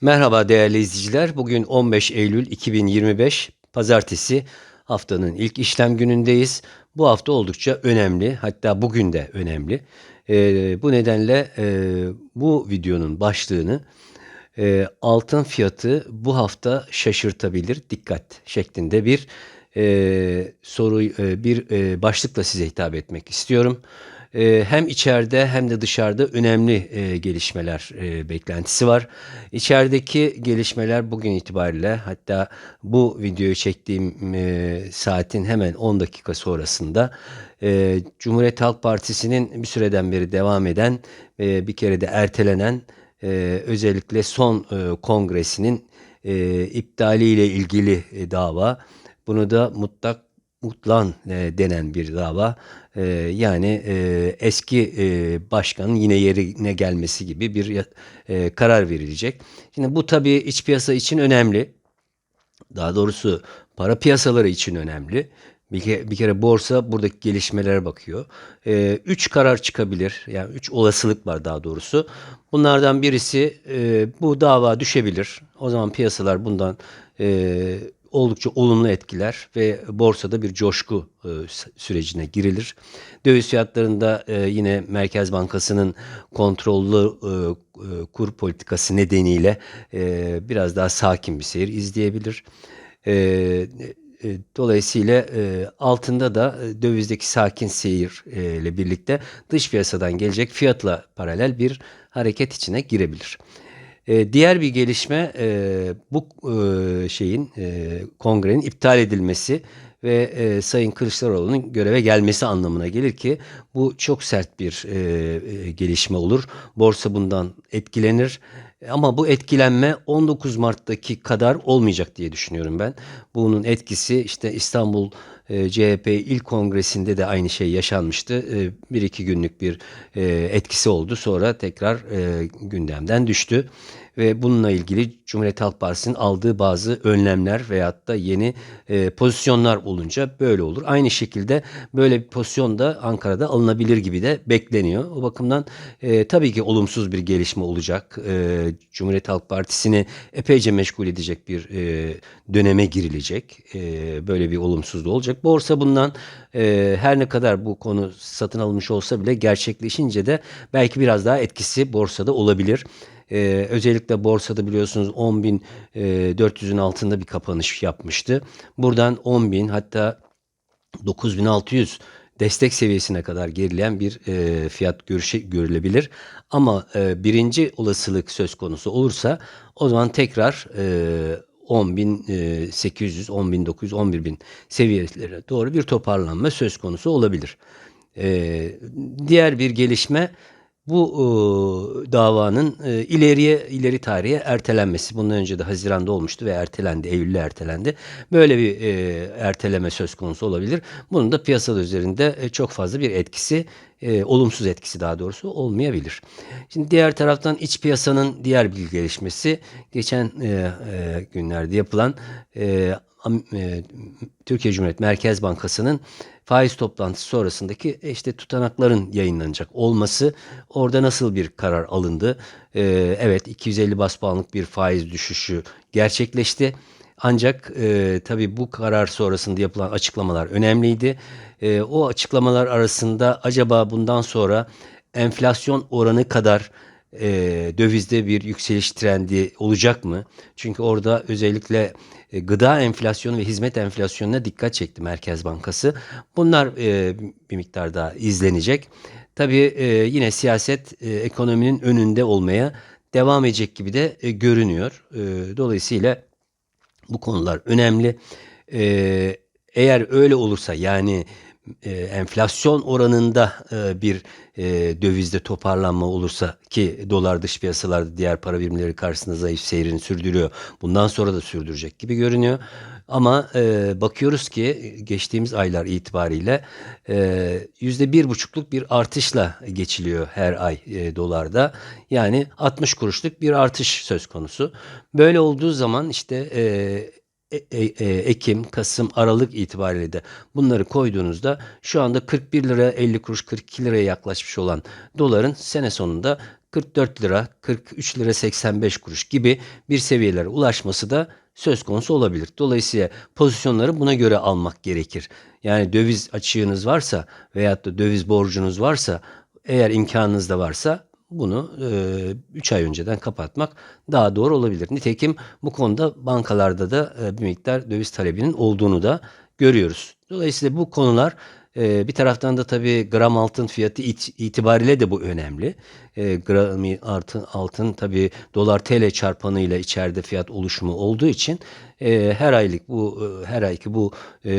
Merhaba değerli izleyiciler. Bugün 15 Eylül 2025 Pazartesi haftanın ilk işlem günündeyiz. Bu hafta oldukça önemli. Hatta bugün de önemli. Ee, bu nedenle e, bu videonun başlığını e, altın fiyatı bu hafta şaşırtabilir dikkat şeklinde bir e, soru e, bir e, başlıkla size hitap etmek istiyorum. E, hem içeride hem de dışarıda önemli e, gelişmeler e, beklentisi var. İçerideki gelişmeler bugün itibariyle hatta bu videoyu çektiğim e, saatin hemen 10 dakika sonrasında Cumhuriyet Halk Partisi'nin bir süreden beri devam eden bir kere de ertelenen özellikle son kongresinin iptaliyle ilgili dava. Bunu da mutlak mutlan e, denen bir dava. E, yani e, eski e, başkanın yine yerine gelmesi gibi bir e, karar verilecek. Şimdi bu tabii iç piyasa için önemli. Daha doğrusu para piyasaları için önemli. Bir kere, bir kere borsa buradaki gelişmelere bakıyor. Ee, üç karar çıkabilir. Yani üç olasılık var daha doğrusu. Bunlardan birisi e, bu dava düşebilir. O zaman piyasalar bundan e, oldukça olumlu etkiler ve borsada bir coşku e, sürecine girilir. Döviz fiyatlarında e, yine Merkez Bankası'nın kontrollü e, e, kur politikası nedeniyle biraz daha sakin bir seyir izleyebilir. Dolayısıyla altında da dövizdeki sakin seyir ile birlikte dış piyasadan gelecek fiyatla paralel bir hareket içine girebilir. E, diğer bir gelişme e, bu e, şeyin e, kongrenin iptal edilmesi ve e, Sayın Kılıçdaroğlu'nun göreve gelmesi anlamına gelir ki bu çok sert bir e, e, gelişme olur. Borsa bundan etkilenir. Ama bu etkilenme 19 Mart'taki kadar olmayacak diye düşünüyorum ben. Bunun etkisi işte İstanbul e, CHP İl Kongresi'nde de aynı şey yaşanmıştı. E, bir iki günlük bir e, etkisi oldu. Sonra tekrar e, gündemden düştü. Ve bununla ilgili Cumhuriyet Halk Partisi'nin aldığı bazı önlemler veyahut da yeni e, pozisyonlar olunca böyle olur. Aynı şekilde böyle bir pozisyon da Ankara'da alınabilir gibi de bekleniyor. O bakımdan e, tabii ki olumsuz bir gelişme olacak. E, Cumhuriyet Halk Partisi'ni epeyce meşgul edecek bir e, döneme girilecek. E, böyle bir olumsuzluğu olacak. Borsa bundan e, her ne kadar bu konu satın alınmış olsa bile gerçekleşince de belki biraz daha etkisi borsada olabilir. Ee, özellikle borsada biliyorsunuz 10.400'ün altında bir kapanış yapmıştı. Buradan 10.000 hatta 9600 destek seviyesine kadar gerileyen bir e, fiyat görüşe, görülebilir. Ama e, birinci olasılık söz konusu olursa o zaman tekrar e, 10.800, 10.900, 11.000 seviyelerine doğru bir toparlanma söz konusu olabilir. E, diğer bir gelişme bu e, davanın e, ileriye ileri tarihe ertelenmesi. Bundan önce de Haziran'da olmuştu ve ertelendi, Eylül'e ertelendi. Böyle bir e, erteleme söz konusu olabilir. Bunun da piyasada üzerinde e, çok fazla bir etkisi, e, olumsuz etkisi daha doğrusu olmayabilir. Şimdi diğer taraftan iç piyasanın diğer bir gelişmesi geçen e, e, günlerde yapılan e, Türkiye Cumhuriyet Merkez Bankası'nın faiz toplantısı sonrasındaki e, işte tutanakların yayınlanacak olması orada nasıl bir karar alındı? E, evet 250 bas puanlık bir faiz düşüşü gerçekleşti. Ancak e, tabii bu karar sonrasında yapılan açıklamalar önemliydi. E, o açıklamalar arasında acaba bundan sonra enflasyon oranı kadar e, dövizde bir yükseliş trendi olacak mı? Çünkü orada özellikle e, gıda enflasyonu ve hizmet enflasyonuna dikkat çekti Merkez Bankası. Bunlar e, bir miktar daha izlenecek. Tabii e, yine siyaset e, ekonominin önünde olmaya devam edecek gibi de e, görünüyor. E, dolayısıyla bu konular önemli. Ee, eğer öyle olursa yani e, enflasyon oranında e, bir e, dövizde toparlanma olursa ki dolar dış piyasalarda diğer para birimleri karşısında zayıf seyrini sürdürüyor. Bundan sonra da sürdürecek gibi görünüyor. Ama e, bakıyoruz ki geçtiğimiz aylar itibariyle e, yüzde bir buçukluk bir artışla geçiliyor her ay e, dolarda. Yani 60 kuruşluk bir artış söz konusu. Böyle olduğu zaman işte e, e- e- e- Ekim, Kasım, Aralık itibariyle de bunları koyduğunuzda şu anda 41 lira 50 kuruş 42 liraya yaklaşmış olan doların sene sonunda 44 lira, 43 lira 85 kuruş gibi bir seviyelere ulaşması da söz konusu olabilir. Dolayısıyla pozisyonları buna göre almak gerekir. Yani döviz açığınız varsa veyahut da döviz borcunuz varsa eğer imkanınız da varsa bunu 3 ay önceden kapatmak daha doğru olabilir. Nitekim bu konuda bankalarda da e, bir miktar döviz talebinin olduğunu da görüyoruz. Dolayısıyla bu konular e, bir taraftan da tabii gram altın fiyatı it- itibariyle de bu önemli. E, gram altın, altın tabii dolar TL çarpanıyla içeride fiyat oluşumu olduğu için e, her aylık bu e, her ayki bu e,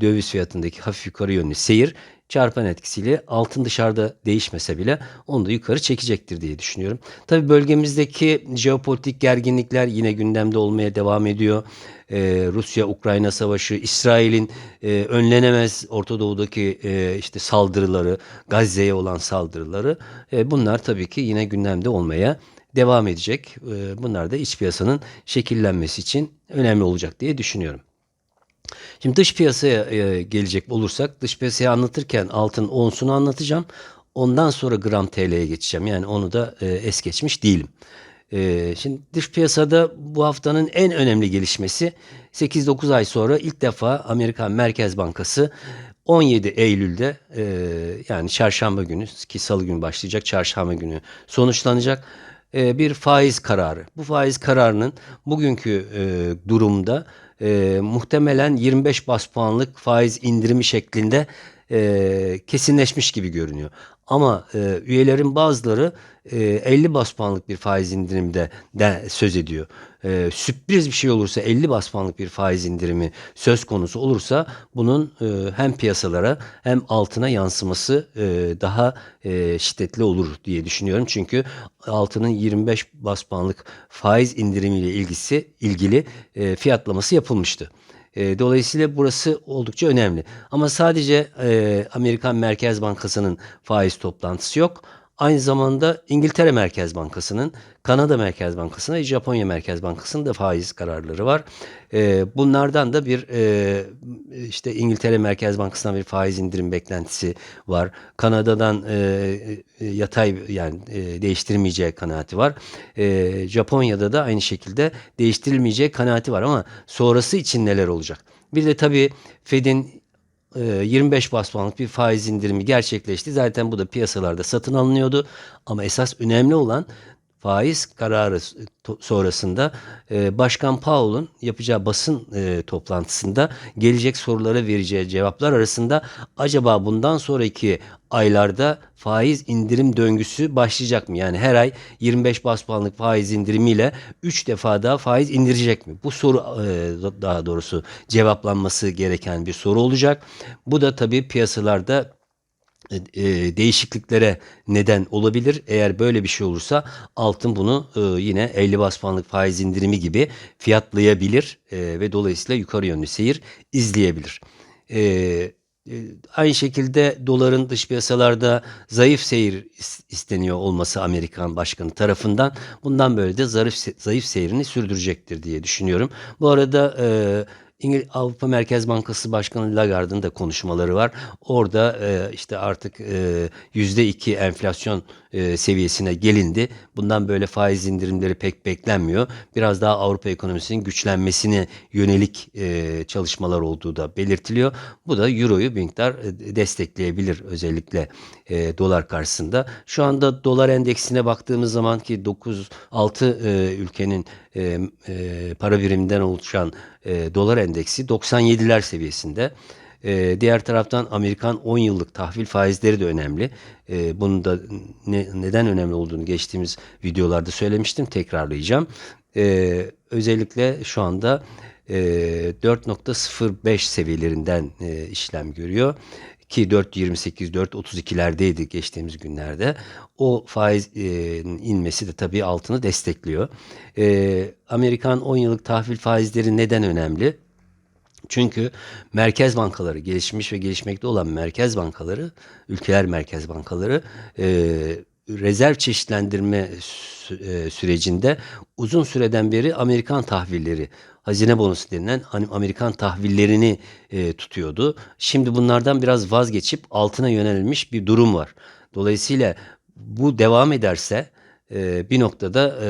döviz fiyatındaki hafif yukarı yönlü seyir çarpan etkisiyle altın dışarıda değişmese bile onu da yukarı çekecektir diye düşünüyorum. Tabii bölgemizdeki jeopolitik gerginlikler yine gündemde olmaya devam ediyor. Ee, Rusya-Ukrayna savaşı, İsrail'in e, önlenemez Orta Doğu'daki e, işte saldırıları, Gazze'ye olan saldırıları e, bunlar tabii ki yine gündemde olmaya devam edecek. E, bunlar da iç piyasanın şekillenmesi için önemli olacak diye düşünüyorum. Şimdi dış piyasaya e, gelecek olursak dış piyasayı anlatırken altın onsunu anlatacağım. Ondan sonra gram TL'ye geçeceğim. Yani onu da e, es geçmiş değilim. E, şimdi dış piyasada bu haftanın en önemli gelişmesi 8-9 ay sonra ilk defa Amerikan Merkez Bankası 17 Eylül'de yani çarşamba günü ki salı günü başlayacak çarşamba günü sonuçlanacak bir faiz kararı. Bu faiz kararının bugünkü durumda e, muhtemelen 25 bas puanlık faiz indirimi şeklinde e, kesinleşmiş gibi görünüyor. Ama e, üyelerin bazıları e, 50 bas puanlık bir faiz indirimde de söz ediyor. E, sürpriz bir şey olursa 50 bas puanlık bir faiz indirimi söz konusu olursa bunun e, hem piyasalara hem altına yansıması e, daha e, şiddetli olur diye düşünüyorum. Çünkü altının 25 bas puanlık faiz indirimiyle ilgisi ilgili e, fiyatlaması yapılmıştı. E, dolayısıyla burası oldukça önemli. Ama sadece e, Amerikan Merkez Bankası'nın faiz toplantısı yok. Aynı zamanda İngiltere Merkez Bankası'nın, Kanada Merkez Bankası'nın ve Japonya Merkez Bankası'nın da faiz kararları var. E, bunlardan da bir e, işte İngiltere Merkez Bankası'ndan bir faiz indirim beklentisi var. Kanada'dan e, e, yatay yani e, değiştirmeyeceği kanaati var. Japonya'da da aynı şekilde değiştirilmeyeceği kanaati var ama sonrası için neler olacak? Bir de tabii Fed'in 25 bas puanlık bir faiz indirimi gerçekleşti. Zaten bu da piyasalarda satın alınıyordu. Ama esas önemli olan faiz kararı sonrasında e, Başkan Powell'un yapacağı basın e, toplantısında gelecek sorulara vereceği cevaplar arasında acaba bundan sonraki aylarda faiz indirim döngüsü başlayacak mı? Yani her ay 25 bas puanlık faiz indirimiyle 3 defa daha faiz indirecek mi? Bu soru e, daha doğrusu cevaplanması gereken bir soru olacak. Bu da tabii piyasalarda e, değişikliklere neden olabilir. Eğer böyle bir şey olursa altın bunu e, yine 50 bas puanlık faiz indirimi gibi fiyatlayabilir e, ve dolayısıyla yukarı yönlü seyir izleyebilir. Aynı şekilde doların dış piyasalarda zayıf seyir isteniyor olması Amerikan başkanı tarafından bundan böyle de zayıf, zayıf seyrini sürdürecektir diye düşünüyorum. Bu arada İngiliz Avrupa Merkez Bankası Başkanı Lagarde'ın da konuşmaları var. Orada e, işte artık e, yüzde iki enflasyon e, seviyesine gelindi. Bundan böyle faiz indirimleri pek beklenmiyor. Biraz daha Avrupa ekonomisinin güçlenmesine yönelik e, çalışmalar olduğu da belirtiliyor. Bu da Euro'yu bir miktar e, destekleyebilir özellikle dolar karşısında. Şu anda dolar endeksine baktığımız zaman ki 9 6 e, ülkenin para biriminden oluşan dolar endeksi 97'ler seviyesinde. E, diğer taraftan Amerikan 10 yıllık tahvil faizleri de önemli. E, bunun da ne, neden önemli olduğunu geçtiğimiz videolarda söylemiştim. Tekrarlayacağım. E, özellikle şu anda e, 4.05 seviyelerinden e, işlem görüyor ki 4.28 4.32'lerdeydi geçtiğimiz günlerde. O faiz e, inmesi de tabii altını destekliyor. E, Amerikan 10 yıllık tahvil faizleri neden önemli? Çünkü merkez bankaları, gelişmiş ve gelişmekte olan merkez bankaları, ülkeler merkez bankaları e, rezerv çeşitlendirme e, sürecinde uzun süreden beri Amerikan tahvilleri, hazine bonusu denilen hani Amerikan tahvillerini e, tutuyordu. Şimdi bunlardan biraz vazgeçip altına yönelmiş bir durum var. Dolayısıyla bu devam ederse e, bir noktada e,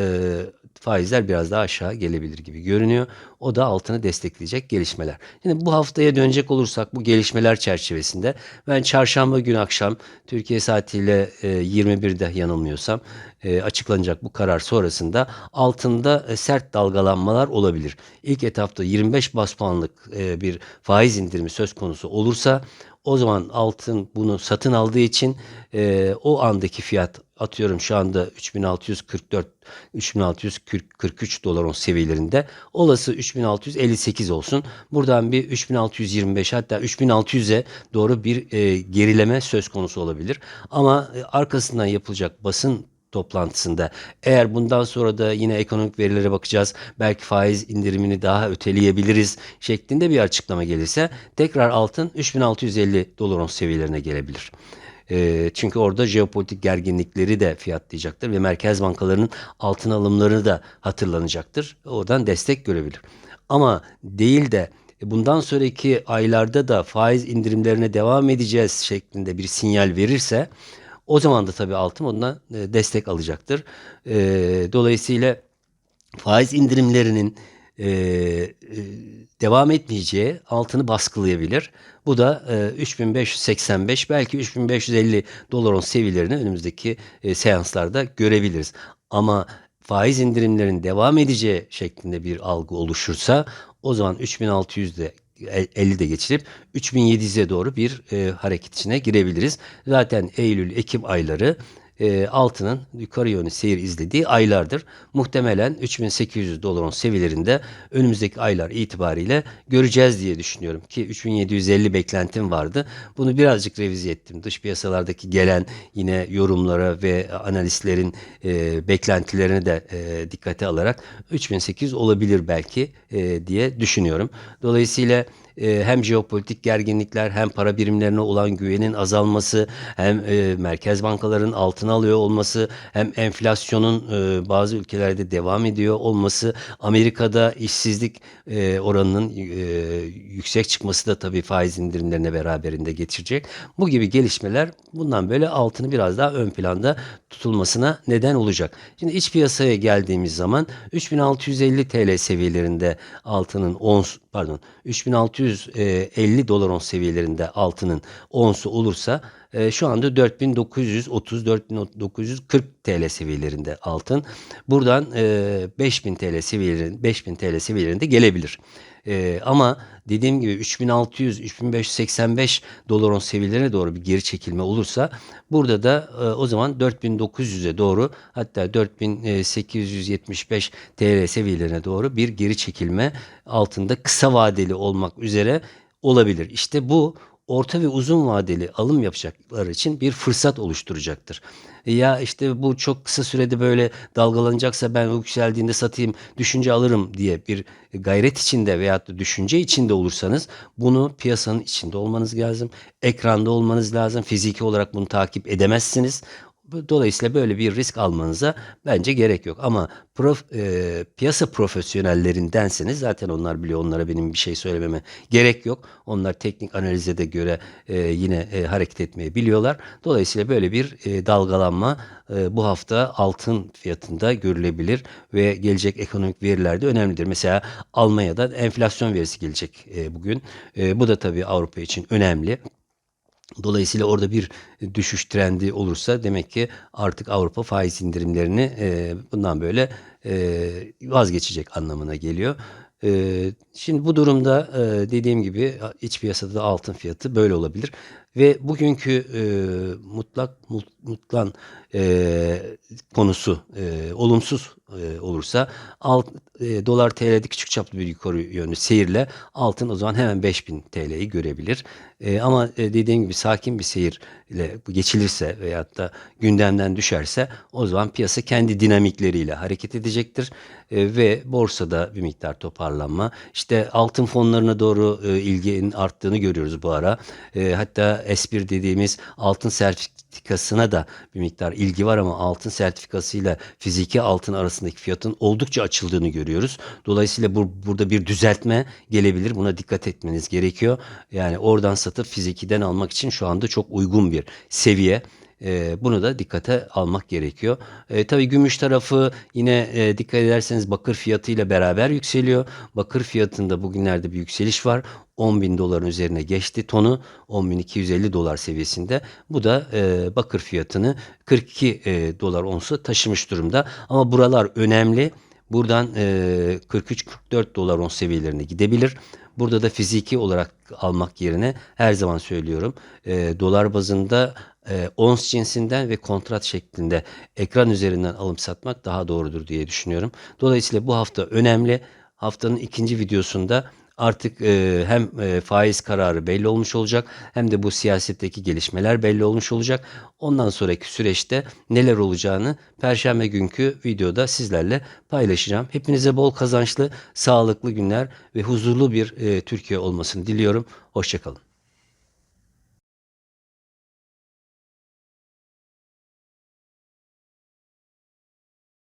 faizler biraz daha aşağı gelebilir gibi görünüyor. O da altını destekleyecek gelişmeler. Şimdi bu haftaya dönecek olursak bu gelişmeler çerçevesinde ben çarşamba günü akşam Türkiye saatiyle e, 21'de yanılmıyorsam e, açıklanacak bu karar sonrasında altında e, sert dalgalanmalar olabilir. İlk etapta 25 bas puanlık e, bir faiz indirimi söz konusu olursa o zaman altın bunu satın aldığı için e, o andaki fiyat atıyorum şu anda 3644 3643 dolar on seviyelerinde olası 3658 olsun. Buradan bir 3625 hatta 3600'e doğru bir e, gerileme söz konusu olabilir. Ama e, arkasından yapılacak basın toplantısında eğer bundan sonra da yine ekonomik verilere bakacağız belki faiz indirimini daha öteleyebiliriz şeklinde bir açıklama gelirse tekrar altın 3650 dolar seviyelerine gelebilir. E, çünkü orada jeopolitik gerginlikleri de fiyatlayacaktır ve merkez bankalarının altın alımları da hatırlanacaktır. Oradan destek görebilir. Ama değil de bundan sonraki aylarda da faiz indirimlerine devam edeceğiz şeklinde bir sinyal verirse o zaman da tabii altın ondan e, destek alacaktır. E, dolayısıyla faiz indirimlerinin e, devam etmeyeceği altını baskılayabilir. Bu da e, 3585 belki 3550 dolar on seviyelerini önümüzdeki seanslarda görebiliriz. Ama faiz indirimlerin devam edeceği şeklinde bir algı oluşursa o zaman 3600'de 50 de geçilip 3700'e doğru bir e, hareket içine girebiliriz. Zaten Eylül, Ekim ayları e, altının yukarı yönlü seyir izlediği aylardır. Muhtemelen 3800 doların seviyelerinde önümüzdeki aylar itibariyle göreceğiz diye düşünüyorum ki 3750 beklentim vardı. Bunu birazcık revize ettim. Dış piyasalardaki gelen yine yorumlara ve analistlerin e, beklentilerini de e, dikkate alarak 3800 olabilir belki e, diye düşünüyorum. Dolayısıyla e, hem jeopolitik gerginlikler hem para birimlerine olan güvenin azalması hem e, merkez bankaların altına alıyor olması hem enflasyonun e, bazı ülkelerde devam ediyor olması Amerika'da işsizlik e, oranının yüksek çıkması da tabii faiz indirimlerine beraberinde getirecek. Bu gibi gelişmeler bundan böyle altını biraz daha ön planda tutulmasına neden olacak. Şimdi iç piyasaya geldiğimiz zaman 3650 TL seviyelerinde altının ons pardon 3650 dolar ons seviyelerinde altının onsu olursa e, şu anda 4930 4940 TL seviyelerinde altın. Buradan e, 5000 TL seviyelerinde 5000 TL seviyelerinde gelebilir. E, ama dediğim gibi 3600 3585 dolar on seviyelerine doğru bir geri çekilme olursa burada da e, o zaman 4900'e doğru hatta 4875 TL seviyelerine doğru bir geri çekilme altında kısa vadeli olmak üzere olabilir. İşte bu orta ve uzun vadeli alım yapacaklar için bir fırsat oluşturacaktır. Ya işte bu çok kısa sürede böyle dalgalanacaksa ben yükseldiğinde satayım, düşünce alırım diye bir gayret içinde veyahut da düşünce içinde olursanız bunu piyasanın içinde olmanız lazım. Ekranda olmanız lazım. Fiziki olarak bunu takip edemezsiniz. Dolayısıyla böyle bir risk almanıza bence gerek yok. Ama prof, e, piyasa profesyonellerindenseniz zaten onlar biliyor. Onlara benim bir şey söylememe gerek yok. Onlar teknik analize de göre e, yine e, hareket etmeyi biliyorlar. Dolayısıyla böyle bir e, dalgalanma e, bu hafta altın fiyatında görülebilir ve gelecek ekonomik veriler de önemlidir. Mesela Almanya'da enflasyon verisi gelecek e, bugün. E, bu da tabii Avrupa için önemli. Dolayısıyla orada bir düşüş trendi olursa demek ki artık Avrupa faiz indirimlerini e, bundan böyle e, vazgeçecek anlamına geliyor. E, şimdi bu durumda e, dediğim gibi iç piyasada da altın fiyatı böyle olabilir. Ve bugünkü e, mutlak mut, mutlan e, konusu e, olumsuz e, olursa alt, e, dolar TL'de küçük çaplı bir yukarı yönlü seyirle altın o zaman hemen 5000 TL'yi görebilir. E, ama e, dediğim gibi sakin bir seyirle geçilirse veyahut da gündemden düşerse o zaman piyasa kendi dinamikleriyle hareket edecektir. E, ve borsada bir miktar toparlanma. İşte altın fonlarına doğru e, ilginin arttığını görüyoruz bu ara. E, hatta S1 dediğimiz altın sertifikasına da bir miktar ilgi var ama altın sertifikasıyla fiziki altın arasındaki fiyatın oldukça açıldığını görüyoruz. Dolayısıyla bu, burada bir düzeltme gelebilir. Buna dikkat etmeniz gerekiyor. Yani oradan satıp fizikiden almak için şu anda çok uygun bir seviye. E, bunu da dikkate almak gerekiyor. E, tabii gümüş tarafı yine e, dikkat ederseniz bakır fiyatı ile beraber yükseliyor. Bakır fiyatında bugünlerde bir yükseliş var. 10 bin doların üzerine geçti tonu 10.250 dolar seviyesinde. Bu da e, bakır fiyatını 42 e, dolar onsu taşımış durumda. Ama buralar önemli. Buradan e, 43-44 dolar ons seviyelerine gidebilir. Burada da fiziki olarak almak yerine her zaman söylüyorum e, dolar bazında e, ons cinsinden ve kontrat şeklinde ekran üzerinden alım satmak daha doğrudur diye düşünüyorum. Dolayısıyla bu hafta önemli. Haftanın ikinci videosunda artık e, hem e, faiz kararı belli olmuş olacak hem de bu siyasetteki gelişmeler belli olmuş olacak. Ondan sonraki süreçte neler olacağını perşembe günkü videoda sizlerle paylaşacağım. Hepinize bol kazançlı, sağlıklı günler ve huzurlu bir e, Türkiye olmasını diliyorum. Hoşçakalın.